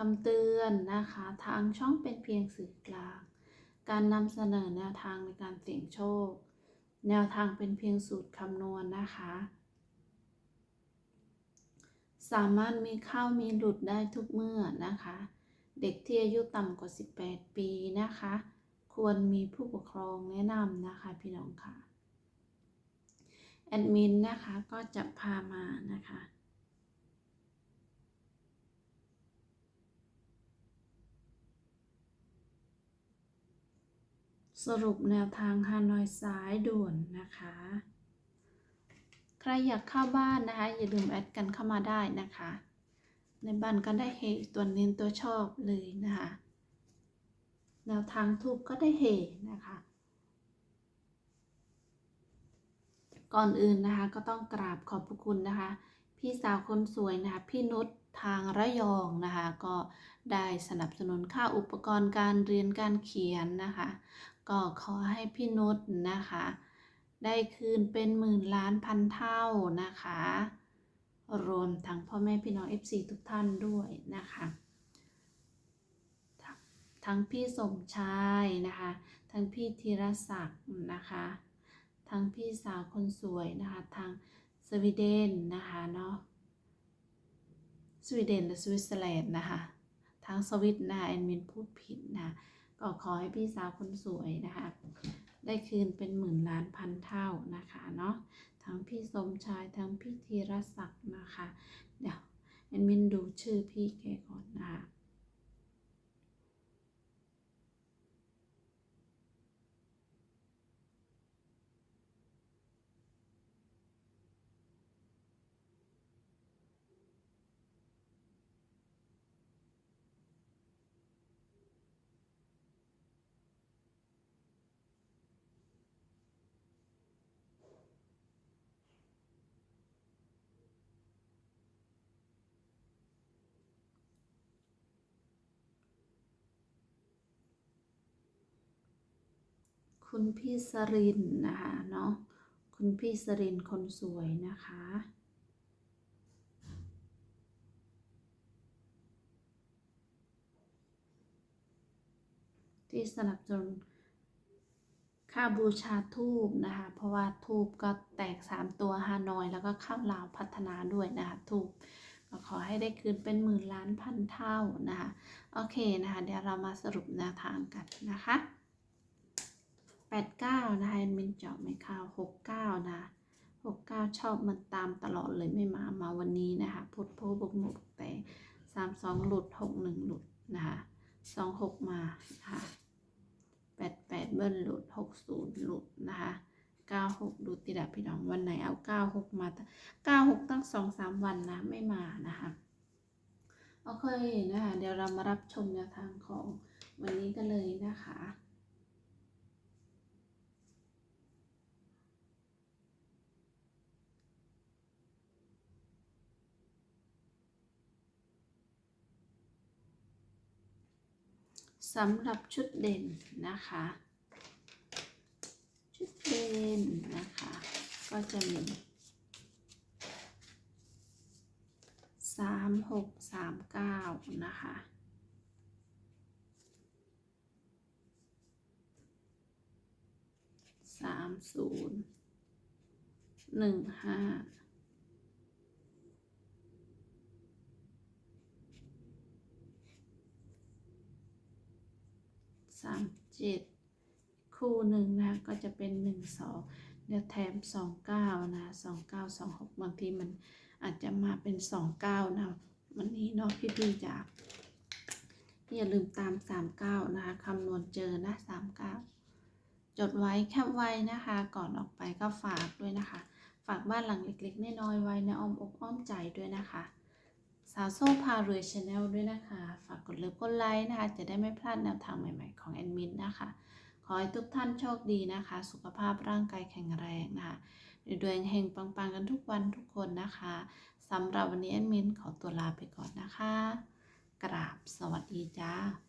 คำเตือนนะคะ ทางช่องเป็นเพียงสื่อกลาง การนำเสนอแนวทางในการเสี่ยงโชค แนวทางเป็นเพียงสูตรคำนวณนะคะ สามารถมีเข้ามีหลุดได้ทุกเมื่อนะคะ เด็กที่อายุต่ำกว่า 18 ปีนะคะ ควรมีผู้ปกครองแนะนำนะคะพี่น้องค่ะแอดมินนะคะก็จะพามานะคะ สรุปแนวทางฮานอยสายด่วนนะคะ ใครอยากเข้าบ้านนะคะ อย่าลืมแอดกันเข้ามาได้นะคะ ในบ้านก็ได้เฮตัวเน้นตัวชอบเลยนะคะ แนวทางทูบก็ได้เฮนะคะ ก่อนอื่นนะคะก็ต้องกราบขอบพระคุณนะคะ พี่สาวคนสวยนะคะ พี่นุชทางระยองนะคะ ก็ได้สนับสนุนค่าอุปกรณ์การเรียนการเขียนนะคะ ก็ขอให้พี่นุชนะคะ ได้คืนเป็นหมื่นล้านพันเท่านะคะ รวมทั้งพ่อแม่พี่น้อง FC ทุกท่านด้วยนะคะทั้งพี่สมชายนะคะ ทั้งพี่ธีรศักดิ์นะคะ ทั้งพี่สาวคนสวยนะคะทางสวีเดนนะคะเนาะสวีเดนและสวิตเซอร์แลนด์นะคะทางสวิตนะแอนมินพูดผิดนะ ก็ขอให้พี่สาวคนสวยนะคะ ได้คืนเป็นหมื่นล้านพันเท่านะคะเนาะทั้งพี่สมชายทั้งพี่ธีรศักดิ์นะคะ เดี๋ยวแอนมินดูชื่อพี่แกก่อนนะคะ คุณพี่สรินนะคะเนาะคุณพี่สรินคนสวยนะคะที่สนับสนุนค่าบูชาทูบนะคะ เพราะว่าทูบก็แตก 3 ตัวฮานอย แล้วก็ข้าวลาวพัฒนาด้วยนะคะทูบก็ขอให้ได้คืนเป็นหมื่นล้านพันเท่านะคะ โอเคนะคะ เดี๋ยวเรามาสรุปแนวทางกันนะคะ 89นะคะแอดมินเจาะไม่เข้า69นะ69ชอบมันตามตลอดเลยไม่มามาวันนี้นะคะพุทโพบกหมกแต่32หลุด61หลุดนะคะ26มานะคะ88เบิ้ลหลุด60หลุดนะคะ96ดูติดอะพี่น้องวันไหนเอา96มา96ตั้ง2-3วันนะไม่มานะคะโอเคนะคะเดี๋ยวเรามารับชมแนวทางของวันนี้กันเลยนะคะ สำหรับชุดเด่นนะคะ ชุดเด่นนะคะ ก็จะมีสามหกสามเก้านะคะสามศูนย์หนึ่งห้า สามเจ็ดคู่หนึ่งนะก็จะเป็นหนึ่งสองเดี๋ยวแถมสองเก้านะสองเก้าสองหกบางทีมันอาจจะมาเป็นสองเก้านะวันนี้เนาะพี่พี่ๆจ๋าอย่าลืมตามสามเก้านะคะคำนวณเจอนะสามเก้าจดไว้แคปไว้นะคะ ก่อนออกไปก็ฝากด้วยนะคะ ฝากบ้านหลังเล็กๆน้อยๆไว้ในอ้อมอกอ้อมใจด้วยนะคะ สาวโซ่พารวยชาแนลด้วยนะคะ ฝากกดเลิฟกดไลค์นะคะ จะได้ไม่พลาดแนวทางใหม่ๆของแอดมินนะคะ ขอให้ทุกท่านโชคดีนะคะ สุขภาพร่างกายแข็งแรงนะคะดวงเฮงปังๆกันทุกวันทุกคนนะคะสำหรับวันนี้แอดมินขอตัวลาไปก่อนนะคะ กราบสวัสดีจ้า